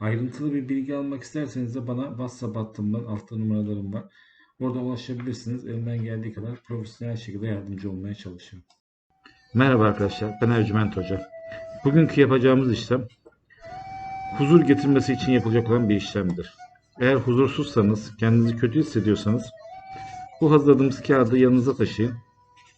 Ayrıntılı bir bilgi almak isterseniz de bana WhatsApp hattımdan altta numaralarım var. Oradan ulaşabilirsiniz. Elimden geldiği kadar profesyonel şekilde yardımcı olmaya çalışıyorum. Merhaba arkadaşlar. Ben Ercüment Hoca. Bugünkü yapacağımız işlem huzur getirmesi için yapılacak olan bir işlemdir. Eğer huzursuzsanız, kendinizi kötü hissediyorsanız bu hazırladığımız kağıdı yanınıza taşıyın.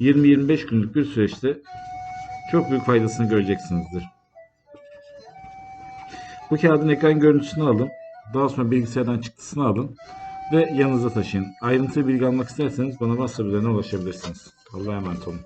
20-25 günlük bir süreçte çok büyük faydasını göreceksinizdir. Bu kağıdın ekran görüntüsünü alın. Daha sonra bilgisayardan çıktısını alın ve yanınıza taşıyın. Ayrıntılı bilgi almak isterseniz bana WhatsApp üzerinden ulaşabilirsiniz. Allah'a emanet olun.